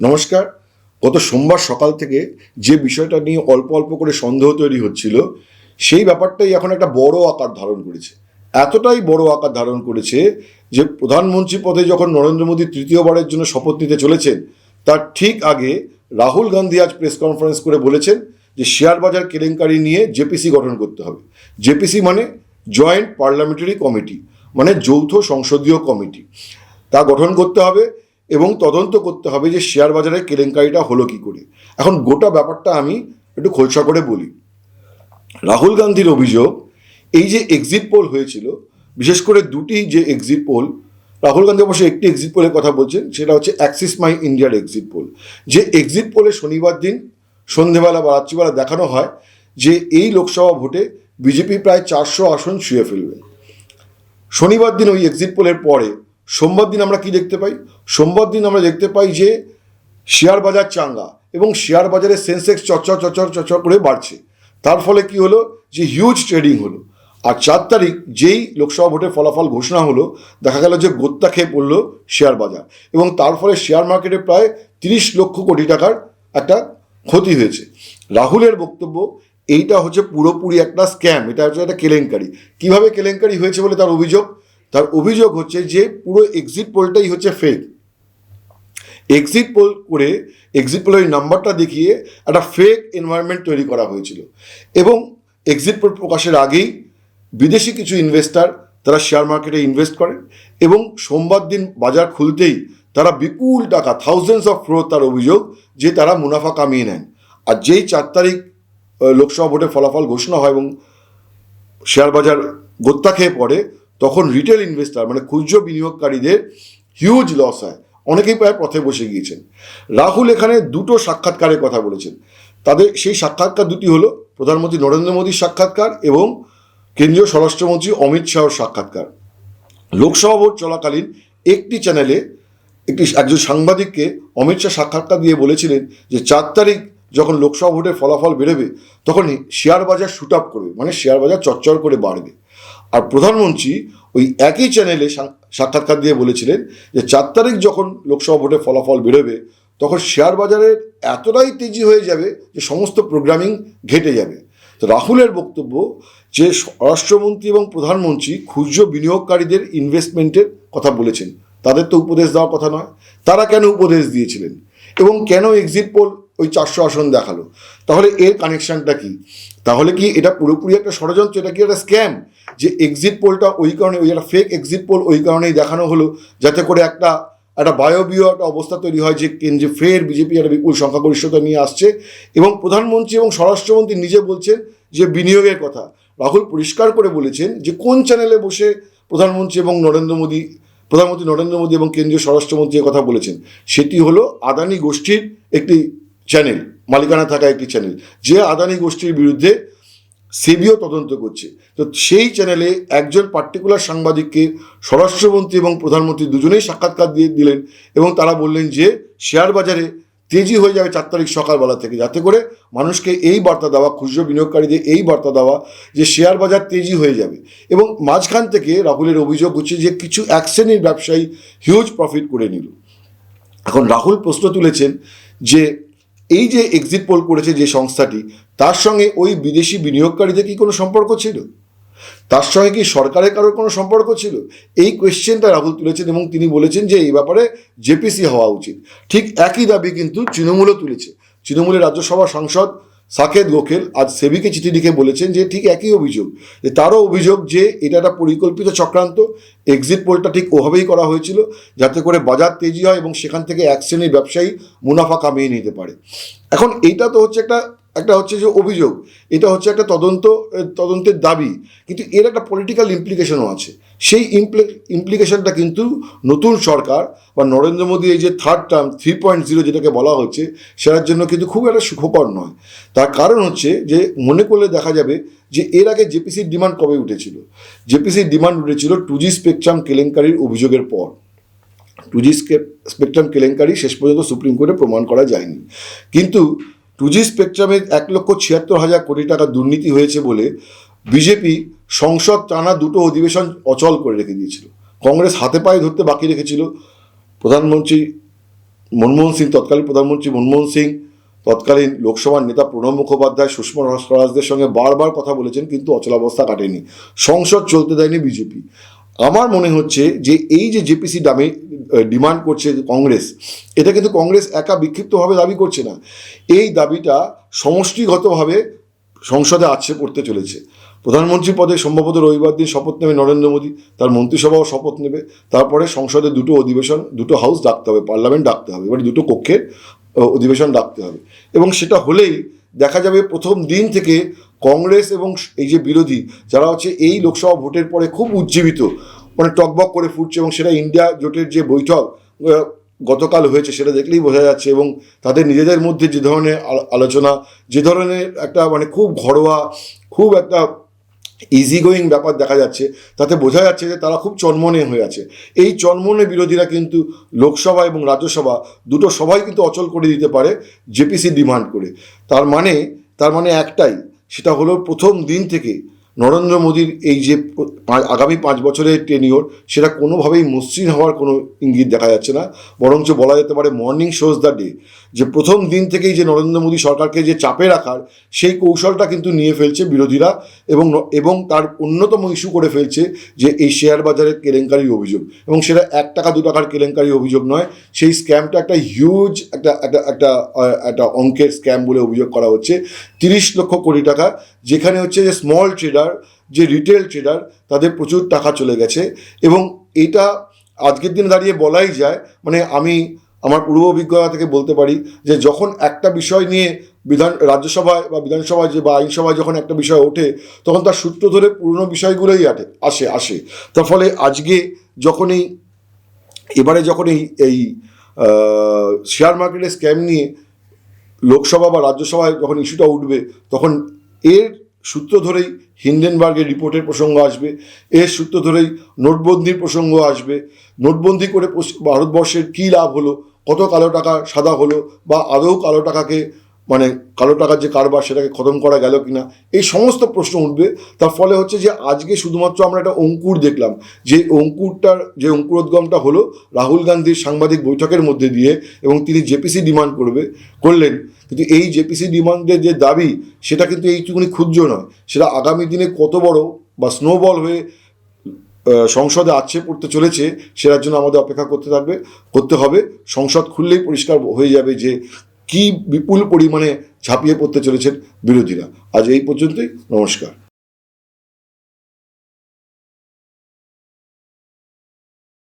নমস্কার। গত সোমবার সকাল থেকে যে বিষয়টা নিয়ে অল্প অল্প করে সন্দেহ তৈরি হচ্ছিল, সেই ব্যাপারটাই এখন একটা বড় আকার ধারণ করেছে। এতটাই বড় আকার ধারণ করেছে যে প্রধানমন্ত্রী পদে যখন নরেন্দ্র মোদী তৃতীয়বারের জন্য শপথ নিতে চলেছেন, তার ঠিক আগে রাহুল গান্ধী আজ প্রেস কনফারেন্স করে বলেছেন যে শেয়ার বাজার কেলেঙ্কারি নিয়ে জেপিসি গঠন করতে হবে। জেপিসি মানে জয়েন্ট পার্লামেন্টারি কমিটি মানে যৌথ সংসদীয় কমিটি। তা গঠন করতে হবে এবং তদন্ত করতে হবে যে শেয়ার বাজারে কেলেঙ্কারিটা হলো কি করে। এখন গোটা ব্যাপারটা আমি একটু খোলসা করে বলি। রাহুল গান্ধীর অভিযোগ, এই যে এক্সিট পোল হয়েছিল, বিশেষ করে দুটি যে এক্সিট পোল রাহুল গান্ধী অবশ্যই একটি এক্সিট পোলের কথা বলছেন, সেটা হচ্ছে অ্যাক্সিস মাই ইন্ডিয়ার এক্সিট পোল যে এক্সিট পোলে শনিবার দিন, সন্ধেবেলা বা রাত্রিবেলা দেখানো হয় যে এই লোকসভা ভোটে বিজেপি প্রায় চারশো আসন ছুঁয়ে ফেলবে। শনিবার দিন ওই এক্সিট পোলের পরে সোমবার দিন আমরা কি দেখতে পাই? সোমবার দিন আমরা দেখতে পাই যে শেয়ার বাজার চাঙ্গা এবং শেয়ার বাজারে সেন্সেক্স চচ্চর চচ্চর চচ্চর করে বাড়ছে। তার ফলে কি হলো? যে হিউজ ট্রেডিং হলো। আর চার তারিখ যেই লোকসভা ভোটের ফলাফল ঘোষণা হলো, দেখা গেল যে গোত্তা খেয়ে পড়ল শেয়ার বাজার এবং তার ফলে শেয়ার মার্কেটে প্রায় তিরিশ লক্ষ কোটি টাকার একটা ক্ষতি হয়েছে। রাহুলের বক্তব্য, এইটা হচ্ছে পুরোপুরি একটা স্ক্যাম এটা হচ্ছে একটা কেলেঙ্কারি। কীভাবে কেলেঙ্কারি হয়েছে বলে তার অভিযোগ? তার অভিযোগ হচ্ছে যে পুরো এক্সিট পোলটাই হচ্ছে ফেক এক্সিট পোল করে এক্সিট পোলের নাম্বারটা দেখিয়ে একটা ফেক এনভায়রনমেন্ট তৈরি করা হয়েছিল। এবং এক্সিট পোল প্রকাশের আগেই বিদেশি কিছু ইনভেস্টার তারা শেয়ার মার্কেটে ইনভেস্ট করেন এবং সোমবার দিন বাজার খুলতেই তারা বিপুল টাকা থাউজেন্ডস অফ ক্রোর তার অভিযোগ যে তারা মুনাফা কামিয়ে নেন। আর যেই চার তারিখ লোকসভা ভোটের ফলাফল ঘোষণা হয় এবং শেয়ার বাজার গোত্তা খেয়ে পড়ে তখন রিটেল ইনভেস্টার মানে খুচরো বিনিয়োগকারীদের হিউজ লস হয়। অনেকেই প্রায় পথে বসে গিয়েছেন। রাহুল এখানে দুটো সাক্ষাৎকারের কথা বলেছেন। তাদের সেই সাক্ষাৎকার দুটি হলো প্রধানমন্ত্রী নরেন্দ্র মোদীর সাক্ষাৎকার এবং কেন্দ্রীয় স্বরাষ্ট্রমন্ত্রী অমিত শাহর সাক্ষাৎকার। লোকসভা ভোট চলাকালীন একটি চ্যানেলে একটি একজন সাংবাদিককে অমিত শাহ সাক্ষাৎকার দিয়ে বলেছিলেন যে চার তারিখ যখন লোকসভা ভোটের ফলাফল বেরোবে তখন শেয়ার বাজার শুট আপ করবে মানে শেয়ার বাজার চচ্চর করে বাড়বে। আর প্রধানমন্ত্রী ওই একই চ্যানেলে সাক্ষাৎকার দিয়ে বলেছিলেন যে চার তারিখ যখন লোকসভা ভোটে ফলাফল বেরোবে, তখন শেয়ার বাজারের এতটাই তেজি হয়ে যাবে যে সমস্ত প্রোগ্রামিং ঘেটে যাবে। তো রাহুলের বক্তব্য যে স্বরাষ্ট্রমন্ত্রী এবং প্রধানমন্ত্রী খুচরো বিনিয়োগকারীদের ইনভেস্টমেন্টের কথা বলেছেন, তাদের তো উপদেশ দেওয়ার কথা নয়, তারা কেন উপদেশ দিয়েছিলেন এবং কেন এক্সিট পোল ওই চারশো আসন দেখাল। তাহলে এর কানেকশনটা কি? তাহলে কি এটা পুরোপুরি একটা ষড়যন্ত্র? এটা কি একটা স্ক্যাম যে এক্সিট পোলটা ওই কারণে, ওই একটা ফেক এক্সিট পোল ওই কারণেই দেখানো হলো, যাতে করে একটা একটা বায়বীয় একটা অবস্থা তৈরি হয় যে কেন্দ্রে ফের বিজেপি একটা বিপুল সংখ্যাগরিষ্ঠতা নিয়ে আসছে। এবং প্রধানমন্ত্রী এবং স্বরাষ্ট্রমন্ত্রী নিজে বলছেন যে বিনিয়োগের কথা। রাহুল পরিষ্কার করে বলেছেন যে কোন চ্যানেলে বসে প্রধানমন্ত্রী এবং নরেন্দ্র মোদী, প্রধানমন্ত্রী নরেন্দ্র মোদী এবং কেন্দ্রীয় স্বরাষ্ট্রমন্ত্রী কথা বলেছেন। সেটি হলো আদানি গোষ্ঠীর একটি চ্যানেল মালিকানা থাকা একটি চ্যানেল যে আদানি গোষ্ঠীর বিরুদ্ধে সেবিও তদন্ত করছে। তো সেই চ্যানেলে একজন পার্টিকুলার সাংবাদিককে স্বরাষ্ট্রমন্ত্রী এবং প্রধানমন্ত্রী দুজনেই সাক্ষাৎকার দিয়ে দিলেন এবং তারা বললেন যে শেয়ার বাজারে তেজি হয়ে যাবে চার তারিখ সকালবেলা থেকে। যাতে করে মানুষকে এই বার্তা দেওয়া, খুচরো বিনিয়োগকারীদের এই বার্তা দেওয়া যে শেয়ার বাজার তেজি হয়ে যাবে। এবং মাঝখান থেকে রাহুলের অভিযোগ হচ্ছে যে, কিছু এক শ্রেণির ব্যবসায়ী হিউজ প্রফিট করে নিল। এখন রাহুল প্রশ্ন তুলেছেন যে এই যে এক্সিট পোল করেছে যে সংস্থাটি, তার সঙ্গে ওই বিদেশি বিনিয়োগকারীদের কি কোনো সম্পর্ক ছিল? তার সঙ্গে কি সরকারের কারোর কোনো সম্পর্ক ছিল? এই কোয়েশ্চেনটা রাহুল তুলেছেন এবং তিনি বলেছেন যে এই ব্যাপারে জেপিসি হওয়া উচিত। ঠিক একই দাবি কিন্তু তৃণমূলও তুলেছে। তৃণমূলের রাজ্যসভা সাংসদ সাকেত গোখেল আজ সেবিকে চিঠি লিখে বলেছেন যে ঠিক একই অভিযোগ, যে তারও অভিযোগ যে এটা একটা পরিকল্পিত চক্রান্ত এক্সিট পোলটা ঠিক ওভাবেই করা হয়েছিল যাতে করে বাজার তেজি হয় এবং সেখান থেকে এক শ্রেণির ব্যবসায়ী মুনাফা কামিয়ে নিতে পারে। এখন এইটা তো হচ্ছে একটা একটা হচ্ছে যে অভিযোগ, এটা হচ্ছে একটা তদন্ত তদন্তের দাবি, কিন্তু এর একটা পলিটিক্যাল ইমপ্লিকেশনও আছে। সেই ইমপ্লিকেশনটা কিন্তু নতুন সরকার বা নরেন্দ্র মোদী এই যে third term three point zero যেটাকে বলা হচ্ছে, সেটার জন্য কিন্তু খুব একটা সুখকর নয়। তার কারণ হচ্ছে যে মনে করলে দেখা যাবে যে এর আগে জেপিসির ডিমান্ড কবে উঠেছিল? জেপিসির ডিমান্ড উঠেছিল টু জি স্পেকট্রাম কেলেঙ্কারির অভিযোগের পর। টু জি স্পেকট্রাম কেলেঙ্কারি শেষ পর্যন্ত সুপ্রিম কোর্টে প্রমাণ করা যায়নি। কিন্তু টু জি স্পেকট্রামে এক লক্ষ ছিয়াত্তর হাজার কোটি টাকা দুর্নীতি হয়েছে বলে বিজেপি সংসদ টানা দুটো অধিবেশন অচল করে রেখে দিয়েছিল। কংগ্রেস হাতে পায়ে ধরতে বাকি রেখেছিল। প্রধানমন্ত্রী মনমোহন সিং, তৎকালীন প্রধানমন্ত্রী মনমোহন সিং, তৎকালীন লোকসভার নেতা প্রণব মুখোপাধ্যায়, সুষমা স্বরাজদের সঙ্গে বারবার কথা বলেছেন, কিন্তু অচলাবস্থা কাটেনি। সংসদ চলতে দেয়নি বিজেপি। আমার মনে হচ্ছে যে এই যে জেপিসি দামে ডিমান্ড করছে কংগ্রেস, এটা কিন্তু কংগ্রেস একা বিক্ষিপ্তভাবে দাবি করছে না। এই দাবিটা সমষ্টিগতভাবে সংসদে আছে পড়তে চলেছে। প্রধানমন্ত্রী পদে সম্ভবত রবিবার দিন শপথ নেবে নরেন্দ্র মোদী, তার মন্ত্রিসভাও শপথ নেবে। তারপরে সংসদে দুটো অধিবেশন, দুটো হাউস ডাকতে হবে, পার্লামেন্ট ডাকতে হবে, এবারে দুটো কক্ষের অধিবেশন ডাকতে হবে। এবং সেটা হলেই দেখা যাবে প্রথম দিন থেকে কংগ্রেস এবং এই যে বিরোধী, যারা হচ্ছে এই লোকসভা ভোটের পরে খুব উজ্জীবিত মানে টকবক করে ফুটছে এবং সেটা ইন্ডিয়া জোটের যে বৈঠক গতকাল হয়েছে সেটা দেখলেই বোঝা যাচ্ছে এবং তাদের নিজেদের মধ্যে যে ধরনের আলো- আলোচনা, যে ধরনের একটা মানে খুব ঘরোয়া, খুব একটা ইজি গোয়িং ব্যাপার দেখা যাচ্ছে। তাতে বোঝা যাচ্ছে যে তারা খুব চন্মনে হয়ে আছে। এই চন্মনে বিরোধীরা কিন্তু লোকসভা এবং রাজ্যসভা দুটো সবাই কিন্তু অচল করে দিতে পারে জেপিসি ডিমান্ড করে। তার মানে তার মানে একটাই, সেটা হলো প্রথম দিন থেকে নরেন্দ্র মোদীর এই যে আগামী পাঁচ বছরের টেনিওর সেটা কোনোভাবেই মসৃণ হওয়ার কোনো ইঙ্গিত দেখা যাচ্ছে না। বরঞ্চ বলা যেতে পারে মর্নিং শোজ দ্য ডে যে প্রথম দিন থেকেই যে নরেন্দ্র মোদী সরকারকে যে চাপে রাখার, সেই কৌশলটা কিন্তু নিয়ে ফেলছে বিরোধীরা এবং এবং তার অন্যতম ইস্যু করে ফেলছে যে এই শেয়ার বাজারের কেলেঙ্কারির অভিযোগ। এবং সেটা এক টাকা, দু টাকার কেলেঙ্কারির অভিযোগ নয়। সেই স্ক্যামটা একটা হিউজ একটা একটা একটা একটা অঙ্কের স্ক্যাম বলে অভিযোগ করা হচ্ছে। তিরিশ লক্ষ কোটি টাকা। যেখানে হচ্ছে যে স্মল ট্রেডার যে রিটেল ট্রেডার তাদের প্রচুর টাকা চলে গেছে। এবং এটা আজকের দিনে দাঁড়িয়ে বলাই যায় মানে আমি আমার পূর্ব অভিজ্ঞতা থেকে বলতে পারি যে যখন একটা বিষয় নিয়ে বিধান, রাজ্যসভায় বা বিধানসভায় যে বা আইনসভায় যখন একটা বিষয় ওঠে, তখন তার সূত্র ধরে পুরনো বিষয়গুলোই আটে, আসে আসে। তার ফলে আজকে যখন এই এবারে যখন এই এই শেয়ার মার্কেটের স্ক্যাম নিয়ে লোকসভা বা রাজ্যসভায় যখন ইস্যুটা উঠবে, তখন এর সূত্র ধরেই হিন্ডেনবার্গের রিপোর্টের প্রসঙ্গ আসবে। এর সূত্র ধরেই নোটবন্দির প্রসঙ্গ আসবে। নোটবন্দি করে ভারতবর্ষের কী লাভ হলো? কত কালো টাকা সাদা হলো? বা আদৌ কালো টাকাকে মানে কালো টাকার যে কারবার সেটাকে খতম করা গেল কিনা, এই সমস্ত প্রশ্ন উঠবে। তার ফলে হচ্ছে যে আজকে শুধুমাত্র আমরা একটা অঙ্কুর দেখলাম। যে অঙ্কুরটার, যে অঙ্কুরোদ্গমটা হলো রাহুল গান্ধীর সাংবাদিক বৈঠকের মধ্যে দিয়ে এবং তিনি জেপিসি ডিমান্ড করবে, করলেন। কিন্তু এই জেপিসি ডিমান্ডের যে দাবি, সেটা কিন্তু এইটুকুনি ক্ষুদ্র নয়। সেটা আগামী দিনে কত বড় বা স্নোবল হয়ে সংসদে আছে পড়তে চলেছে, সেটার জন্য আমাদের অপেক্ষা করতে থাকবে, করতে হবে। সংসদ খুললেই পরিষ্কার হয়ে যাবে যে কি বিপুল পরিমাণে ঝাঁপিয়ে পড়তে চলেছেন বিরোধীরা। আজ এই পর্যন্তই নমস্কার।